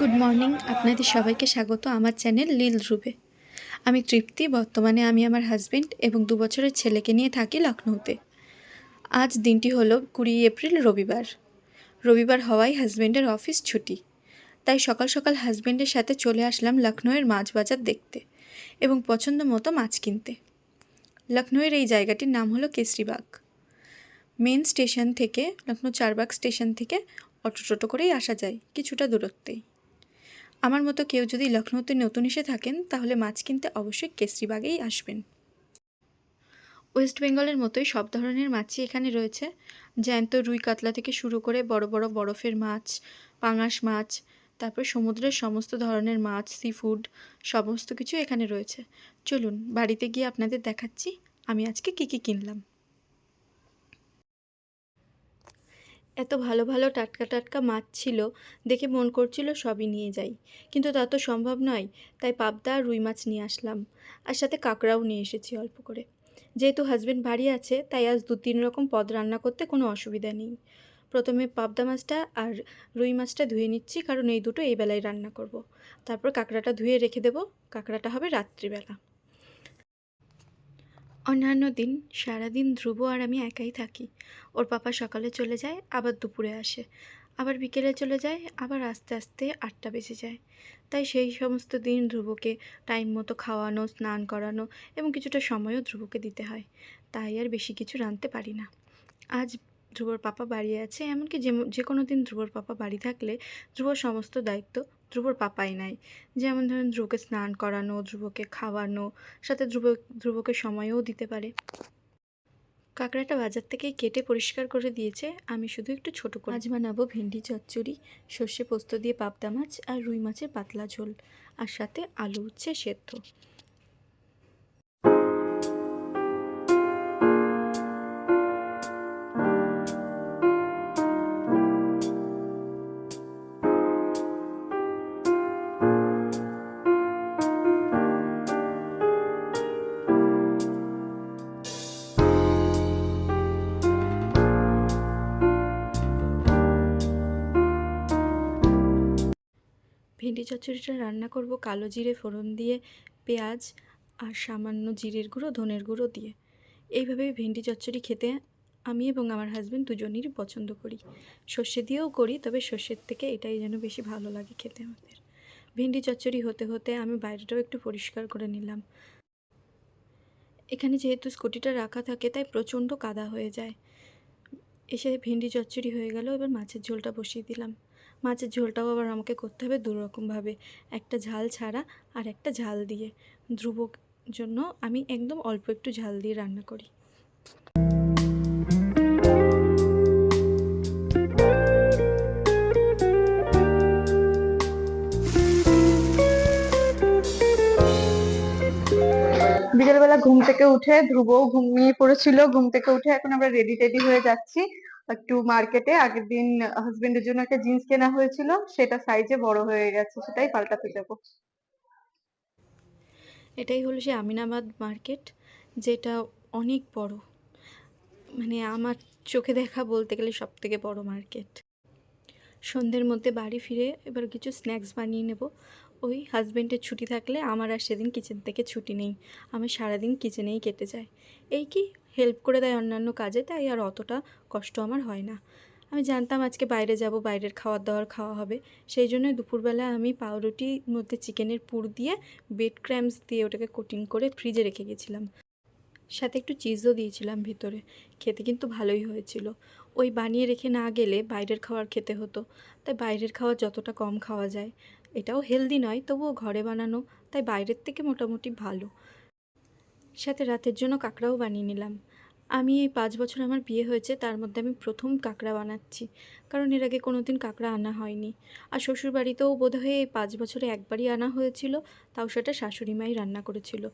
Good morning আপনাদের সবাইকে স্বাগত আমার চ্যানেল লীল ধ্রুবে আমি তৃপ্তি, বর্তমানে আমি আমার হাজবেন্ড এবং দু বছরের ছেলেকে নিয়ে থাকি লখনৌতে। আজ দিনটি হলো কুড়ি এপ্রিল, রবিবার। রবিবার হওয়ায় হাজবেন্ডের অফিস ছুটি। তাই সকাল সকাল হাজবেন্ডের সাথে চলে আসলাম লখনৌয়ের মাছ বাজার দেখতে এবং পছন্দ মতো মাছ কিনতে। লখনৌয়ের এই জায়গাটির নাম হলো কেসরিবাগ মেন স্টেশন থেকে, লখনৌ চারবাগ স্টেশন থেকে অটো টোটো করেই আসা যায়, কিছুটা দূরত্বেই। আমার মতো কেউ যদি লখনৌতে নতুন এসে থাকেন, তাহলে মাছ কিনতে অবশ্যই কেসরিবাগেই আসবেন। ওয়েস্ট বেঙ্গলের মতোই সব ধরনের মাছই এখানে রয়েছে। জ্যান্ত রুই কাতলা থেকে শুরু করে বড় বড় বরফের মাছ, পাঙাশ মাছ, তারপর সমুদ্রের সমস্ত ধরনের মাছ সি ফুড সমস্ত কিছু এখানে রয়েছে। চলুন, বাড়িতে গিয়ে আপনাদের দেখাচ্ছি, আমি আজকে কী কী কিনলাম। এত ভালো ভালো টাটকা টাটকা মাছ ছিল দেখে মন করছিল সবই নিয়ে যাই। কিন্তু তা তো সম্ভব নয়, তাই পাবদা আর রুই মাছ নিয়ে আসলাম। আর সাথে কাঁকড়াও নিয়ে এসেছি অল্প করে। যেহেতু হাজব্যান্ড বাড়ি আছে, তাই আজ দু তিন রকম পদ রান্না করতে কোনো অসুবিধা নেই। প্রথমে পাবদা মাছটা আর রুই মাছটা ধুয়ে নিচ্ছি, কারণ এই দুটো এই বেলায় রান্না করব। তারপর কাঁকড়াটা ধুয়ে রেখে দেবো। কাঁকড়াটা হবে রাত্রিবেলা। অন্যান্য দিন, সারাদিন ধ্রুব আর আমি একাই থাকি। ওর পাপা সকালে চলে যায়, আবার দুপুরে আসে। আবার বিকেলে চলে যায়, আবার আস্তে আস্তে আটটা বেজে যায়। তাই সেই সমস্ত দিন ধ্রুবকে টাইম মতো খাওয়ানো, স্নান করানো এবং কিছুটা সময়ও ধ্রুবকে দিতে হয়। তাই আর বেশি কিছু রাঁধতে পারি না। আজ ধ্রুবর পাপা বাড়ি আছে, এমনকি যে যে কোনো দিন ধ্রুবর পাপা বাড়ি থাকলে ধ্রুবর সমস্ত দায়িত্ব ধ্রুবর পাপাই নেয়। যেমন ধরুন ধ্রুবকে স্নান করানো, ধ্রুবকে খাওয়ানো, সাথে ধ্রুব, ধ্রুবকে সময়ও দিতে পারে। কাঁকড়াটা বাজার থেকেই কেটে পরিষ্কার করে দিয়েছে। আমি শুধু একটু ছোট করে আজ বানাবো ভেন্ডি চচ্চড়ি, সর্ষে পোস্ত দিয়ে পাবদা মাছ আর রুই মাছের পাতলা ঝোল, আর সাথে আলু উচ্ছে সেদ্ধ। ভেন্ডি চচ্চড়িটা রান্না করব কালো জিরে, ফোড়ন দিয়ে, পেঁয়াজ আর সামান্য জিরের গুঁড়ো, ধনের গুঁড়ো দিয়ে। এইভাবে ভেন্ডি চচ্চড়ি খেতে আমি এবং আমার হাজব্যান্ড দুজনেরই পছন্দ করি। সর্ষে দিয়েও করি, তবে সর্ষের থেকে এটাই যেন বেশি ভালো লাগে খেতে আমাদের। ভেন্ডি চচ্চড়ি হতে হতে আমি বাইরেটাও একটু পরিষ্কার করে নিলাম। এখানে যেহেতু স্কুটিটা রাখা থাকে, তাই প্রচণ্ড কাদা হয়ে যায়। এসে ভেন্ডি চচ্চড়ি হয়ে গেল, এবার মাছের ঝোলটা বসিয়ে দিলাম। মাছের ঝোলটাও আবার আমাকে করতে হবে দু রকমভাবে একটা ঝাল ছাড়া আর একটা ঝাল দিয়ে। ধ্রুব জন্য আমি একদম অল্প একটু ঝাল দিয়ে রান্না করি। বিকেলবেলা ঘুম থেকে উঠে ধ্রুবও ঘুমিয়ে পড়েছিল। ঘুম থেকে উঠে এখন আমরা রেডি টেডি হয়ে যাচ্ছি। একটু মার্কেটে আগের দিন হাজবেন্ডের জন্য একটা জিন্স কেনা হয়েছিল সেটা সাইজে বড় হয়ে গেছে সেটাই পাল্টাতে যাব এটাই হলো সে আমিনাবাদ মার্কেট যেটা অনেক বড়। মানে আমার চোখে দেখা বলতে গেলে সব থেকে বড় মার্কেট সন্ধ্যের মধ্যে বাড়ি ফিরে এবার কিছু স্ন্যাক্স বানিয়ে নেব। ওই হাজবেন্ডের ছুটি থাকলে আমার আর সেদিন কিচেন থেকে ছুটি নেই। আমার সারাদিন কিচেনেই কেটে যায় এই কি? হেল্প করে দেয় অন্যান্য কাজে, তাই আর অতটা কষ্ট আমার হয় না। আমি জানতাম আজকে বাইরে যাব, বাইরের খাবার দাবার খাওয়া হবে। সেই জন্য দুপুরবেলা আমি পাউরুটির মধ্যে চিকেনের পুর দিয়ে বেড ক্র্যাম্পস দিয়ে ওটাকে কোটিং করে ফ্রিজে রেখে গেছিলাম। সাথে একটু চিজও দিয়েছিলাম ভিতরে। খেতে কিন্তু ভালোই হয়েছিল। ওই বানিয়ে রেখে না গেলে বাইরের খাবার খেতে হতো। তাই বাইরের খাবার যতটা কম খাওয়া যায়। এটাও হেলদি নয়, তবুও ঘরে বানানো, তাই বাইরের থেকে মোটামুটি ভালো। সাথে রাতের জন্য কাঁকড়াও বানিয়ে নিলাম। আমি এই পাঁচ বছর আমার বিয়ে হয়েছে, তার মধ্যে আমি প্রথম কাঁকড়া বানাচ্ছি, কারণ এর আগে কোনো দিন কাঁকড়া আনা হয়নি। আর শ্বশুরবাড়িতেও বোধহয় এই পাঁচ বছরে একবারই আনা হয়েছিল, তাও সেটা শাশুড়ি মাই রান্না করেছিল।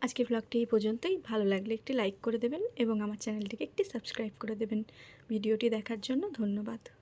আজকে ব্লগটি এই পর্যন্তই। ভালো লাগলে একটি লাইক করে দেবেন এবং আমার চ্যানেলটিকে একটি সাবস্ক্রাইব করে দেবেন। ভিডিওটি দেখার জন্য ধন্যবাদ।